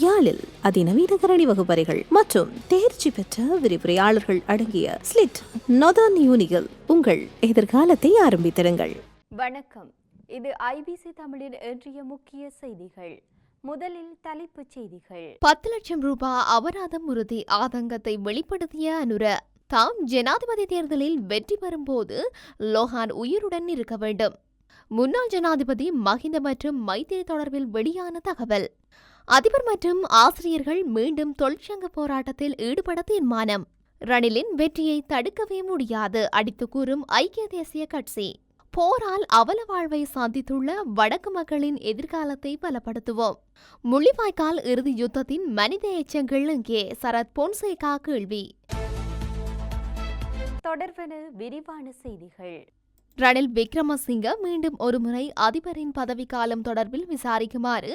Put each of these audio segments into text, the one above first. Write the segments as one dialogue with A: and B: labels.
A: யாழில் அதிநவீன கரணி வகுப்பறைகள் மற்றும் தேர்ச்சி பெற்ற விரிவுரையாளர்கள் அடங்கிய ஸ்லிட் நொதான் யூனிகள் உங்கள் எதிர்காலத்தை ஆரம்பித்திருங்கள்.
B: வணக்கம். இது ஐபிசி தமிழின் இன்றைய முக்கிய செய்திகள். முதலில் தலைப்புச் செய்திகள்.
C: பத்து லட்சம் ரூபாய் அபராதம் உறுதி ஆதங்கத்தை வெளிப்படுத்திய அனுர தாம் ஜனாதிபதி தேர்தலில் வெற்றி பெறும்போது லோஹான் உயிருடன் இருக்க வேண்டும். முன்னாள் ஜனாதிபதி மஹிந்த மற்றும் மைத்திரி தொடர்பில் வெளியான தகவல். அதிபர் மற்றும் ஆசிரியர்கள் மீண்டும் தொழிற்சங்க போராட்டத்தில் ஈடுபட தீர்மானம். ரணிலின் வெற்றியை தடுக்கவே முடியாது அடித்து கூறும் ஐக்கிய தேசிய கட்சி. போரால் அவல வாழ்வை சந்தித்துள்ள வடக்கு மக்களின் எதிர்காலத்தை பலப்படுத்துவோம். முள்ளிவாய்க்கால் இறுதி யுத்தத்தின் மனித எச்சங்கள் இங்கே சரத் பொன்சேகா கேள்வி.
B: தொடர்வன விரிவான செய்திகள்.
C: ரணில் விக்ரமசிங்க மீண்டும் ஒருமுறை அதிபரின் பதவிக்காலம் தொடர்பில் விசாரிக்குமாறு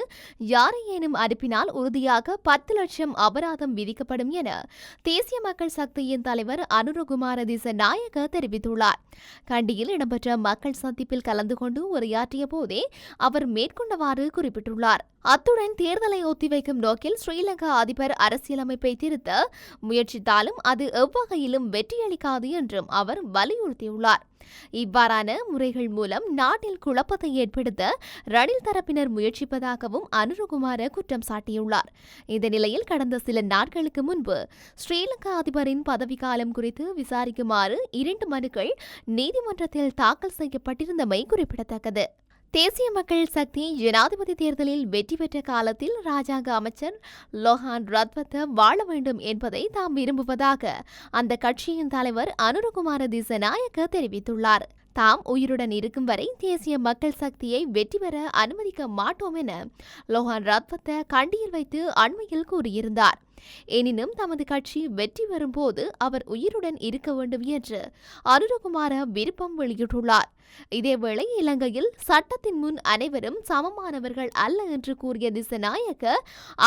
C: யாரையேனும் அனுப்பினால் உறுதியாக பத்து லட்சம் அபராதம் விதிக்கப்படும் என தேசிய மக்கள் சக்தியின் தலைவர் அனுரகுமார திசநாயக தெரிவித்துள்ளார். கண்டியில் இடம்பெற்ற மக்கள் சந்திப்பில் கலந்து கொண்டு உரையாற்றிய போதே அவர் மேற்கொண்டவாறு குறிப்பிட்டுள்ளார். அத்துடன் தேர்தலை ஒத்திவைக்கும் நோக்கில் ஸ்ரீலங்கா அதிபர் அரசியலமைப்பை திருத்த முயற்சித்தாலும் அது எவ்வகையிலும் வெற்றியளிக்காது என்றும் அவர் வலியுறுத்தியுள்ளார். இவ்வாறான முறைகள் மூலம் நாட்டில் குழப்பத்தை ஏற்படுத்த ரணில் தரப்பினர் முயற்சிப்பதாகவும் அனுருகுமார குற்றம் சாட்டியுள்ளார். இந்த நிலையில் கடந்த சில நாட்களுக்கு முன்பு ஸ்ரீலங்கா அதிபரின் பதவிக்காலம் குறித்து விசாரிக்குமாறு இரண்டு மனுக்கள் நீதிமன்றத்தில் தாக்கல் செய்யப்பட்டிருந்தமை குறிப்பிடத்தக்கது. தேசிய மக்கள் சக்தி ஜனாதிபதி தேர்தலில் வெற்றி பெற்ற காலத்தில் ராஜாங்க அமைச்சர் லோஹான் ரத்வத்த வாழ வேண்டும் என்பதை தாம் விரும்புவதாக அந்த கட்சியின் தலைவர் அனுரகுமார திசநாயக்க தெரிவித்துள்ளார். தாம் உயிருடன் இருக்கும் வரை தேசிய மக்கள் சக்தியை வெற்றி பெற அனுமதிக்க மாட்டோம் என லோஹான் ரத்வத்த கண்டியில் வைத்து அண்மையில் கூறியிருந்தார். எனினும் தமது கட்சி வெற்றி பெறும்போது அவர் உயிருடன் இருக்க வேண்டும் என்று அனுரகுமார விருப்பம் வெளியிட்டுள்ளார். இதேவேளை இலங்கையில் சட்டத்தின் முன் அனைவரும் சமமானவர்கள் அல்ல என்று கூறிய திசநாயக்க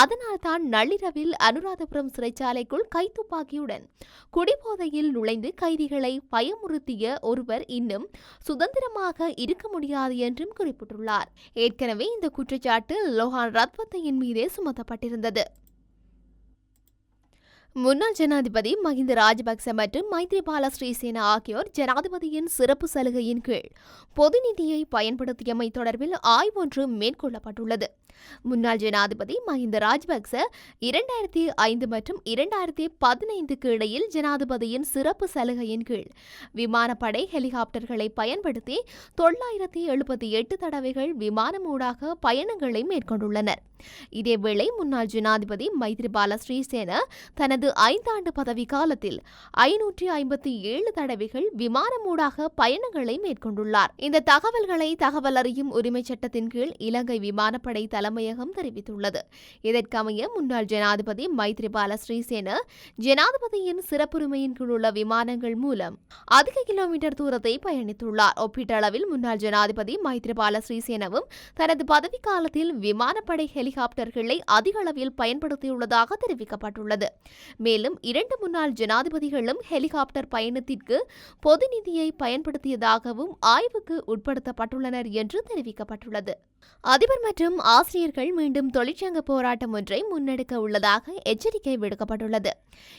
C: அதனால் தான் நள்ளிரவில் அனுராதபுரம் சிறைச்சாலைக்குள் கைத்துப்பாக்கியுடன் குடிபோதையில் நுழைந்து கைதிகளை பயமுறுத்திய ஒருவர் இன்னும் சுதந்திரமாக இருக்க முடியாது என்றும் குறிப்பிட்டுள்ளார். ஏற்கனவே இந்த குற்றச்சாட்டு லோஹான் ரத்வத்தையின் மீதே சுமத்தப்பட்டிருந்தது. முன்னாள் ஜனாதிபதி மஹிந்த ராஜபக்ச மற்றும் மைத்ரிபால ஸ்ரீசேனா ஆகியோர் ஜனாதிபதியின் சிறப்பு சலுகையின் கீழ் பொது நிதியை பயன்படுத்தியமை தொடர்பில் ஆய்வொன்று மேற்கொள்ளப்பட்டுள்ளது. முன்னாள் ஜனாதிபதி மஹிந்த ராஜபக்ச இரண்டாயிரத்தி ஐந்து மற்றும் இரண்டாயிரத்தி பதினைந்துக்கு இடையில் ஜனாதிபதியின் சிறப்பு சலுகையின் கீழ் விமானப்படை ஹெலிகாப்டர்களை பயன்படுத்தி தொள்ளாயிரத்தி எழுபத்தி எட்டு தடவைகள் விமானமூடாக பயணங்களை மேற்கொண்டுள்ளனர். இதேவேளை முன்னாள் ஜனாதிபதி மைத்ரிபால ஸ்ரீசேன தனது ஐந்தாண்டு பதவி காலத்தில் ஐநூற்றி ஐம்பத்தி ஏழு தடவைகள் விமானமூடாக பயணங்களை மேற்கொண்டுள்ளார். இந்த தகவல்களை தகவல் அறியும் உரிமைச் சட்டத்தின் கீழ் இலங்கை விமானப்படை தலைமையகம் தெரிவித்துள்ளது. இதற்கமைய முன்னாள் ஜனாதிபதி மைத்ரிபால ஸ்ரீசேன ஜனாதிபதியின் சிறப்புரிமையின் கீழ் உள்ள விமானங்கள் மூலம் அதிக கிலோமீட்டர் தூரத்தை பயணித்துள்ளார். ஒப்பீட்டளவில் முன்னாள் ஜனாதிபதி மைத்ரிபால ஸ்ரீசேனவும் தனது பதவிக்காலத்தில் விமானப்படை ஹெலிகாப்டர்களை அதிக அளவில் பயன்படுத்தியுள்ளதாக தெரிவிக்கப்பட்டுள்ளது. மேலும் இரண்டு முன்னாள் ஜனாதிபதிகளும் ஹெலிகாப்டர் பயணத்திற்கு பொது நிதியை பயன்படுத்தியதாகவும் ஆய்வுக்கு உட்படுத்தப்பட்டுள்ளனர் என்று தெரிவிக்கப்பட்டுள்ளது. அதிபர் மற்றும் ஆசிரியர்கள் மீண்டும் தொழிற்சங்க போராட்டம் ஒன்றை முன்னெடுக்க உள்ளதாக எச்சரிக்கை விடுக்கப்பட்டுள்ளது.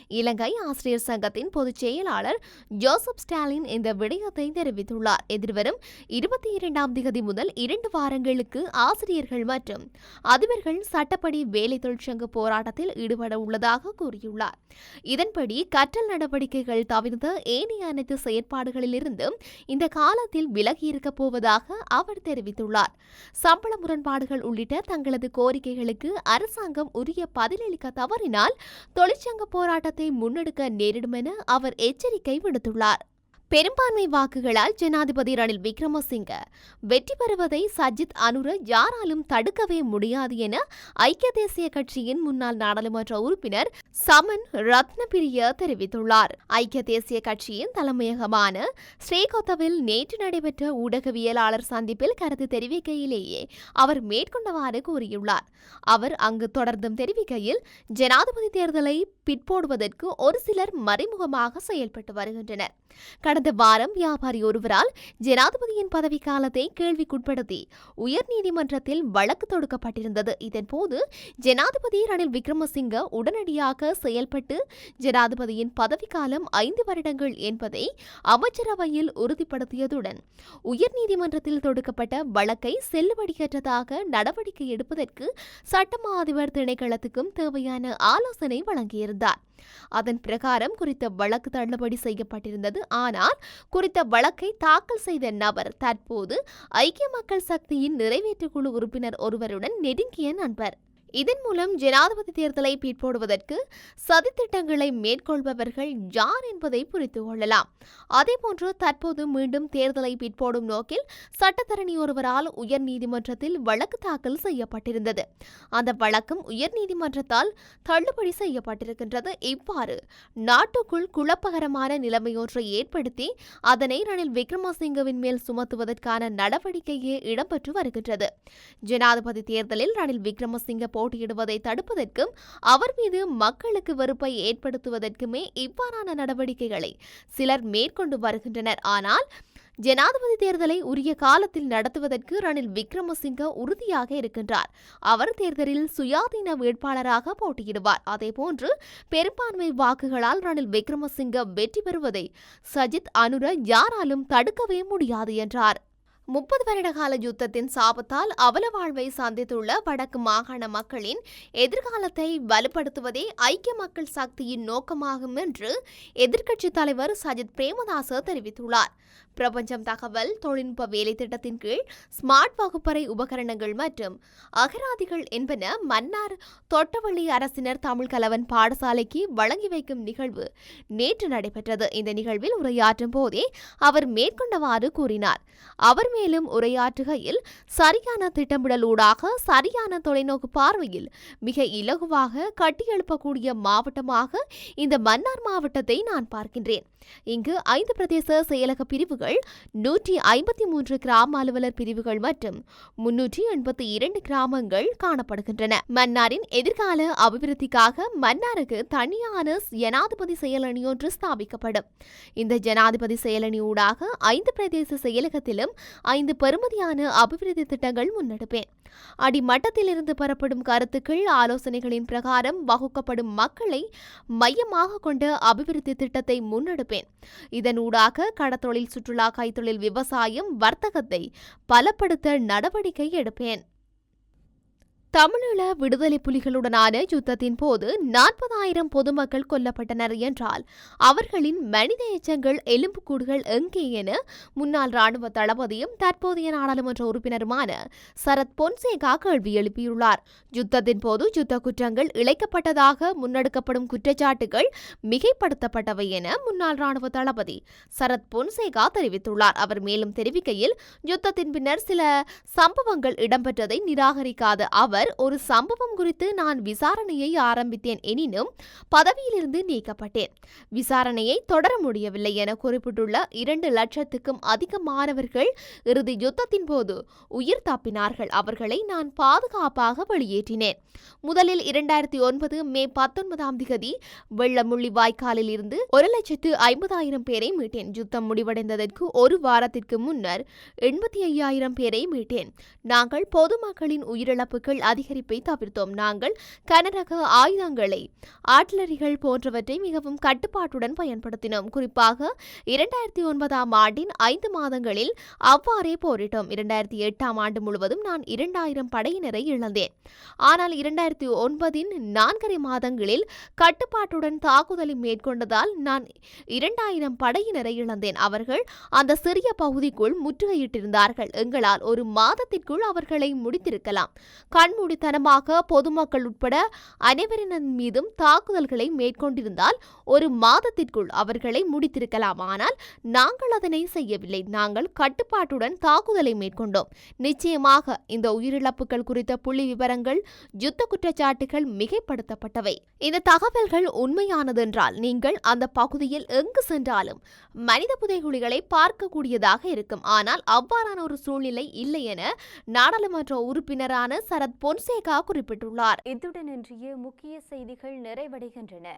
C: இலங்கை ஆசிரியர் சங்கத்தின் பொதுச் செயலாளர் ஜோசப் ஸ்டாலின் இந்த விடயத்தை தெரிவித்துள்ளார். எதிர்வரும் இருபத்தி இரண்டாம் திகதி முதல் இரண்டு வாரங்களுக்கு ஆசிரியர்கள் மற்றும் அதிபர்கள் சட்டப்படி வேலை தொழிற்சங்க போராட்டத்தில் ஈடுபட உள்ளதாக கூறியுள்ளார். இதன்படி கற்றல் நடவடிக்கைகள் தவிர்த்த ஏனைய அனைத்து செயற்பாடுகளிலிருந்து இந்த காலத்தில் விலகியிருக்கப் போவதாக அவர் தெரிவித்துள்ளார். சம்பள முரண்பாடுகள் உள்ளிட்ட தங்களது கோரிக்கைகளுக்கு அரசாங்கம் உரிய பதிலளிக்க தவறினால் தொழிற்சங்க போராட்டத்தை முன்னெடுக்க நேரிடும் என அவர் எச்சரிக்கை விடுத்துள்ளார். பெரும்பான்மை வாக்குகளால் ஜனாதிபதி ரணில் விக்ரமசிங்க வெற்றி பெறுவதை சஜித் அனுர யாராலும் தடுக்கவே முடியாது என ஐக்கிய தேசிய கட்சியின் முன்னாள் நாடாளுமன்ற உறுப்பினர் சமன் ரத்னபிரிய தெரிவித்துள்ளார். ஐக்கிய தேசிய கட்சியின் தலைமையகமான ஸ்ரீகொத்தவில் நேற்று நடைபெற்ற ஊடகவியலாளர் சந்திப்பில் கருத்து தெரிவிக்கையிலேயே அவர் மேற்கொண்டவாறு கூறியுள்ளார். அவர் அங்கு தொடர்ந்தும் தெரிவிக்கையில் ஜனாதிபதி தேர்தலை பிற்போடுவதற்கு ஒரு சிலர் மறைமுகமாக செயல்பட்டு வருகின்றனர். கடந்த கடந்த வாரம் வியாபாரி ஒருவரால் ஜனாதிபதியின் பதவிக்காலத்தை கேள்விக்குட்படுத்தி உயர்நீதிமன்றத்தில் வழக்கு தொடுக்கப்பட்டிருந்தது. இதன்போது ஜனாதிபதி ரணில் விக்ரமசிங்க உடனடியாக செயல்பட்டு ஜனாதிபதியின் பதவிக்காலம் ஐந்து வருடங்கள் என்பதை அமைச்சரவையில் உறுதிப்படுத்தியதுடன் உயர்நீதிமன்றத்தில் தொடுக்கப்பட்ட வழக்கை செல்லுபடியற்றதாக நடவடிக்கை எடுப்பதற்கு சட்டமா அதிபர் திணைக்களத்துக்கும் தேவையான ஆலோசனை வழங்கியிருந்தார். அதன் பிரகாரம் குறித்த வழக்கு தள்ளுபடி செய்யப்பட்டிருந்தது. ஆனால் குறித்த வழக்கை தாக்கல் செய்த நபர் தற்போது ஐக்கிய மக்கள் சக்தியின் நிறைவேற்றுக்குழு உறுப்பினர் ஒருவருடன் நெருங்கிய நண்பர். இதன் மூலம் ஜனாதிபதி தேர்தலை பிற்போடுவதற்கு சதித்திட்டங்களை மேற்கொள்பவர்கள் யார் என்பதை புரிந்து கொள்ளலாம். அதேபோன்று தற்போது மீண்டும் தேர்தலை பிற்போடும் நோக்கில் சட்டத்தரணி ஒருவரால் உயர்நீதிமன்றத்தில் வழக்கு தாக்கல் செய்யப்பட்டிருந்தது. அந்த வழக்கம் உயர்நீதிமன்றத்தால் தள்ளுபடி செய்யப்பட்டிருக்கின்றது. இவ்வாறு நாட்டுக்குள் குழப்பகரமான நிலைமையொன்றை ஏற்படுத்தி அதனை ரணில் விக்ரமசிங்கவின் மேல் சுமத்துவதற்கான நடவடிக்கையே இடம்பெற்று வருகின்றது. ஜனாதிபதி தேர்தலில் ரணில் விக்ரமசிங்க போட்டியிடுவதை தடுப்பதற்கும் அவர் மீது மக்களுக்கு வெறுப்பை ஏற்படுத்துவதற்குமே இவ்வாறான நடவடிக்கைகளை சிலர் மேற்கொண்டு வருகின்றனர். ஆனால் ஜனாதிபதி தேர்தலை உரிய காலத்தில் நடத்துவதற்கு ரணில் விக்ரமசிங்க உறுதியாக இருக்கின்றார். அவர் தேர்தலில் சுயாதீன வேட்பாளராக போட்டியிடுவார். அதேபோன்று பெரும்பான்மை வாக்குகளால் ரணில் விக்ரமசிங்க வெற்றி பெறுவதை சஜித் அனுர யாராலும் தடுக்கவே முடியாது என்றார். முப்பது வருட கால யுத்தத்தின் சாபத்தால் அவல வாழ்வை சந்தித்துள்ள வடக்கு மாகாண மக்களின் எதிர்காலத்தை வலுப்படுத்துவதே ஐக்கிய மக்கள் சக்தியின் நோக்கமாகும் என்று எதிர்க்கட்சித் தலைவர் சஜித் பிரேமதாச தெரிவித்துள்ளார். பிரபஞ்சம் தகவல் தொழில்நுட்ப வேலை திட்டத்தின் கீழ் ஸ்மார்ட் வகுப்பறை உபகரணங்கள் மற்றும் அகராதிகள் என்பன மன்னார் தொட்டவள்ளி அரசினர் தமிழ் கலவன் பாடசாலைக்கு வழங்கி வைக்கும் நிகழ்வு நேற்று நடைபெற்றது. இந்த நிகழ்வில் உரையாற்றும் போதே அவர் மேற்கொண்டவாறு கூறினார். அவர் மேலும் உரையாற்றுகையில் சரியான திட்டமிடலூடாக சரியான தொலைநோக்கு பார்வையில் மிக இலகுவாக கட்டியெழுப்பக்கூடிய மாவட்டமாக இந்த மன்னார் மாவட்டத்தை நான் பார்க்கின்றேன். இங்கு ஐந்து பிரதேச செயலக பிரிவுகள் நூற்றி ஐம்பத்தி மூன்று கிராம அலுவலர் பிரிவுகள் மற்றும் முன்னூற்றி எண்பத்தி இரண்டு கிராமங்கள் காணப்படுகின்றன. மன்னாரின் எதிர்கால அபிவிருத்திக்காக மன்னாருக்கு தனியான ஜனாதிபதி செயலணி ஒன்று ஸ்தாபிக்கப்படும். இந்த ஜனாதிபதி செயலணி ஊடாக ஐந்து பிரதேச செயலகத்திலும் ஐந்து பெறுமதியான அபிவிருத்தி திட்டங்கள் முன்னெடுப்பேன். அடிமட்டத்திலிருந்து பெறப்படும் கருத்துக்கள் ஆலோசனைகளின் பிரகாரம் வகுக்கப்படும் மக்களை மையமாக கொண்ட அபிவிருத்தி திட்டத்தை முன்னெடுப்பேன். இதனூடாக கடத்தொழில் சுற்றுலா கைத்தொழில் விவசாயம் வர்த்தகத்தை பலப்படுத்த நடவடிக்கை எடுப்பேன். தமிழீழ விடுதலை புலிகளுடனான யுத்தத்தின் போது நாற்பதாயிரம் பொதுமக்கள் கொல்லப்பட்டனர் என்றால் அவர்களின் மனித எச்சங்கள் எலும்புக்கூடுகள் எங்கே என முன்னாள் ராணுவ தளபதியும் தற்போதைய நாடாளுமன்ற உறுப்பினருமான சரத் பொன்சேகா கேள்வி எழுப்பியுள்ளார். யுத்தத்தின் போது யுத்த குற்றங்கள் இழைக்கப்பட்டதாக முன்னெடுக்கப்படும் குற்றச்சாட்டுகள் மிகைப்படுத்தப்பட்டவை என முன்னாள் ராணுவ தளபதி சரத் பொன்சேகா தெரிவித்துள்ளார். அவர் மேலும் தெரிவிக்கையில் யுத்தத்தின் பின்னர் சில சம்பவங்கள் இடம்பெற்றதை நிராகரிக்காத அவர் அவர் ஒரு சம்பவம் குறித்து நான் விசாரணையை ஆரம்பித்தேன் எனினும் பதவியிலிருந்து நீக்கப்பட்டேன். விசாரணையை தொடர முடியவில்லை என குறிப்பிட்டுள்ள இரண்டு லட்சத்துக்கும் அதிக மாணவர்கள் இறுதி யுத்தத்தின் போது உயிர் தப்பினார்கள். அவர்களை நான் பாதுகாப்பாக வெளியேற்றினேன். முதலில் இரண்டாயிரத்தி ஒன்பது மே பத்தொன்பதாம் திகதி வெள்ளமுள்ளி வாய்க்காலில் இருந்து ஒரு லட்சத்து ஐம்பதாயிரம் பேரை மீட்டேன். யுத்தம் முடிவடைந்ததற்கு ஒரு வாரத்திற்கு முன்னர் எண்பத்தி ஐயாயிரம் பேரை மீட்டேன். நாங்கள் பொதுமக்களின் உயிரிழப்புகள் அதிகரிப்பை தவிர்த்தோம். நாங்கள் கனரக ஆயுதங்களை ஆட்லரிகள் போன்றவற்றை மிகவும் கட்டுப்பாட்டுடன் பயன்படுத்தினோம். குறிப்பாக இரண்டாயிரத்தி ஒன்பதாம் ஆண்டின் ஐந்து மாதங்களில் அவ்வாறே போரிட்டோம். இரண்டாயிரத்தி எட்டாம் ஆண்டு முழுவதும் நான் இரண்டாயிரம் படையினரை இழந்தேன். ஆனால் இரண்டாயிரத்தி ஒன்பதின் நான்கரை மாதங்களில் கட்டுப்பாட்டுடன் தாக்குதலை மேற்கொண்டதால் நான் இரண்டாயிரம் படையினரை இழந்தேன். அவர்கள் அந்த சிறிய பகுதிக்குள் முற்றுகையிட்டிருந்தார்கள். எங்களால் ஒரு மாதத்திற்குள் அவர்களை முடித்திருக்கலாம். கண்மூடித்தனமாக பொதுமக்கள் உட்பட அனைவரின் மீதும் தாக்குதல்களை மேற்கொண்டிருந்தால் ஒரு மாதத்திற்குள் அவர்களை முடித்திருக்கலாம். ஆனால் நாங்கள் அதனை செய்யவில்லை. நாங்கள் கட்டுப்பாட்டுடன் தாக்குதலை மேற்கொண்டோம். நிச்சயமாக இந்த உயிரிழப்புகள் குறித்த புள்ளி விவரங்கள் யுத்த குற்றச்சாட்டுகள் மிகைப்படுத்தப்பட்டவை. இந்த தகவல்கள் உண்மையானதென்றால் நீங்கள் அந்த பகுதியில் எங்கு சென்றாலும் மனித புதைகுழிகளை பார்க்கக்கூடியதாக இருக்கும். ஆனால் அவ்வாறான ஒரு சூழ்நிலை இல்லை என நாடாளுமன்ற உறுப்பினரான சரத் பொன்சேகா குறிப்பிட்டுள்ளார்.
B: இத்துடன் இன்றைய முக்கிய செய்திகள் நிறைவடைகின்றன.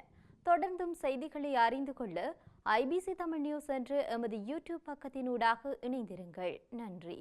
B: தொடர்ந்தும் செய்திகளை அறிந்து கொள்ள ஐபிசி தமிழ் நியூஸ் என்று எமது யூடியூப் பக்கத்தினூடாக இணைந்திருங்கள். நன்றி.